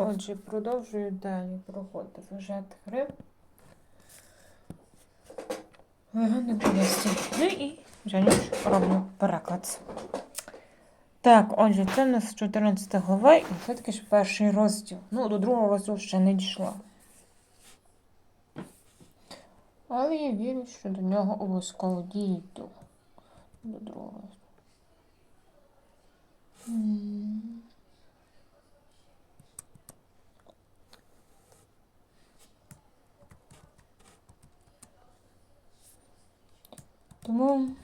Отже, продовжую далі проходити сюжет гри. Легенди повісті. Ну і вже ніж роблю переклад. Так, отже, це в нас 14 глава, і це таки ж перший розділ. Ну, до другого розділу ще не дійшла. Але я вірю, що до нього обов'язково дійду. До другого. Тому.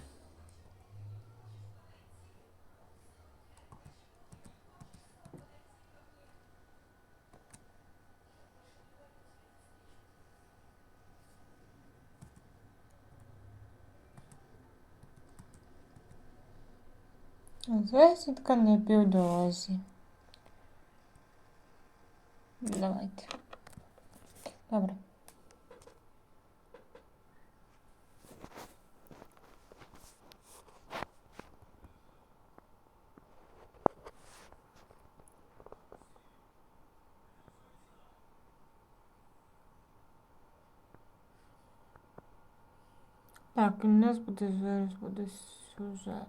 Засідка на півдорозі. Давайте. Добре. Так, у нас буде зараз буде сюжет.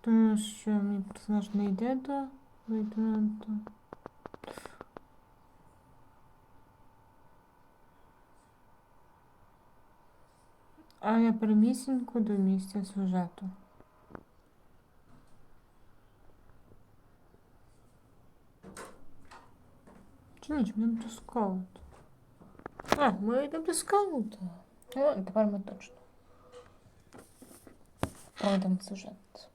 Тому що мій персонаж не йде до лейтенанта. А я прямісінько до місця сюжету. Чи ні, чи ми йдемо до скаута. А, ми йдемо до скаута. Ну, тепер ми точно. Пройдемо сюжет.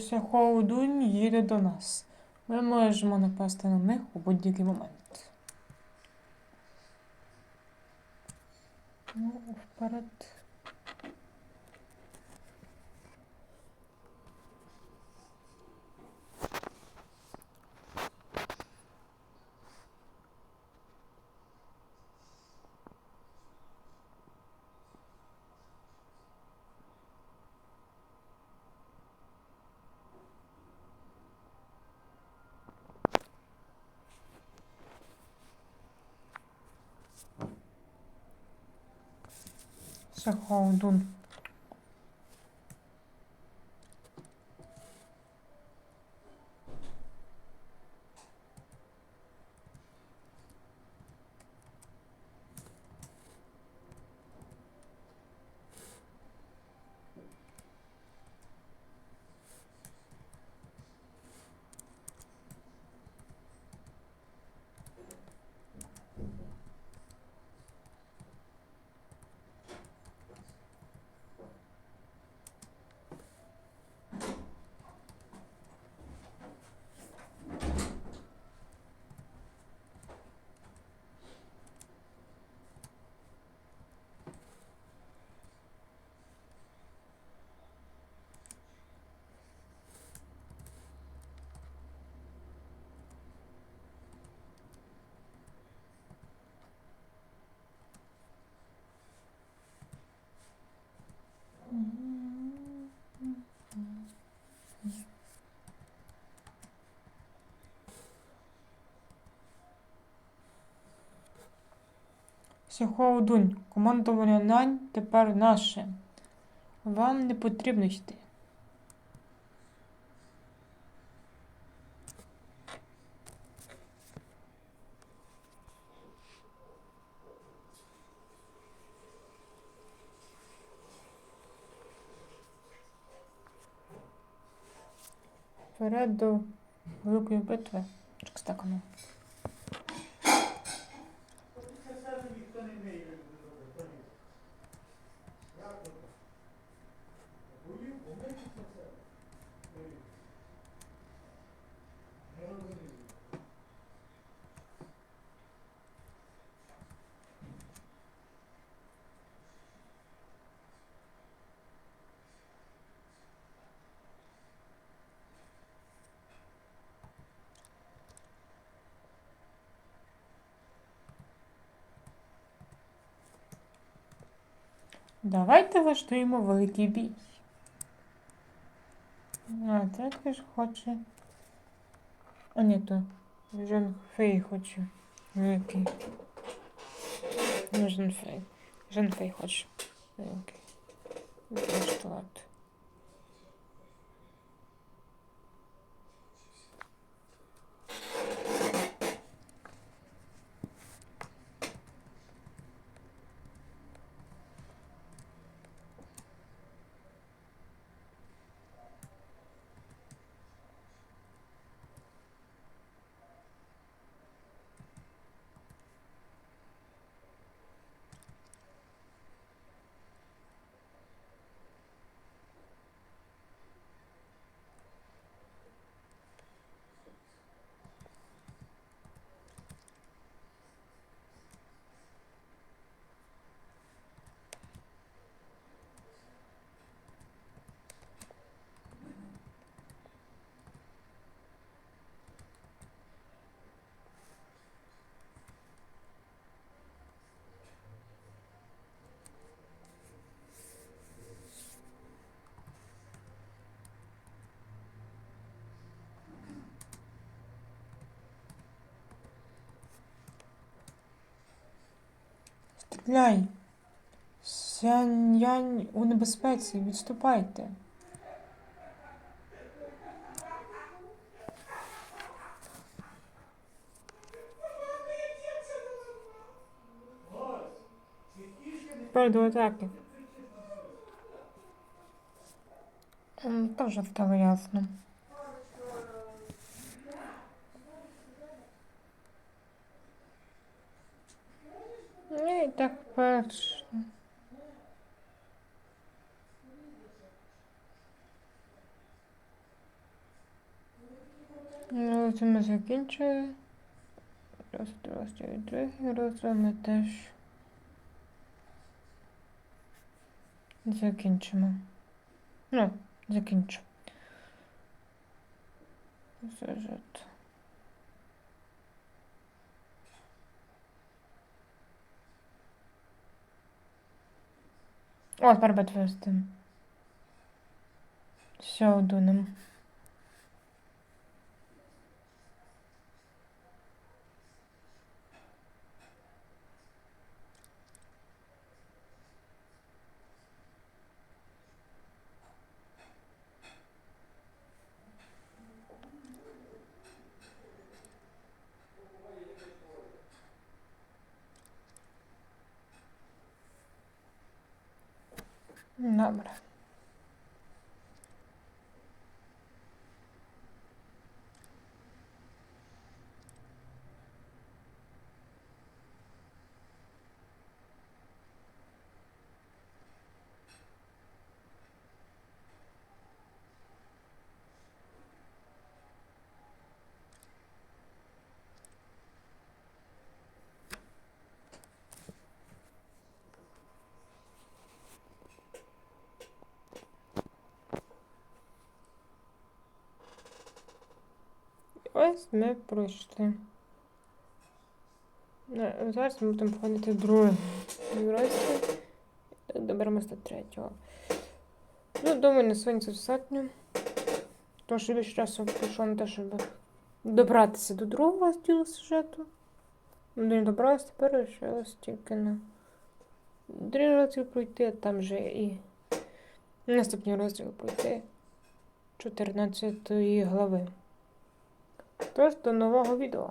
Сяхоудунь їде до нас. Ми можемо напасти на них у будь-який момент. Ну, вперед. Сяхоудун. Сіхоудунь, командування Нань тепер наше. Вам не потрібно йти. Вперед до великої битви. Чекс так воно. Давайте влаштуємо великий бій. А, це теж хоче. А ні, то Жен Фей хоче. Великий. Не Жан Фей. Жен Фей хоче. Великий. Влаштувати. Стріляй! Сянь-янь у небезпеці, відступайте. Тепер до атаки. Тоже стало ясно. Ну і так перш. Ну, це ми закінчили. Раз, розділ другий розділ ми теж закінчимо. Ну, закінчу. Сюжет. О, тепер битва з тим. Сяодуном. Dobra. Ось ми пройшли. Зараз ми будемо входити в другий розділ. Доберемося до третього. Ну, думаю, на сьогодні це достатньо. Тому що більше часу пішло на те, щоб добратися до другого розділу сюжету. Не добралась, тепер лишилось тільки на три розділ пройти, а там же і наступні розділи пройти 14 глави. Тож до нового відео.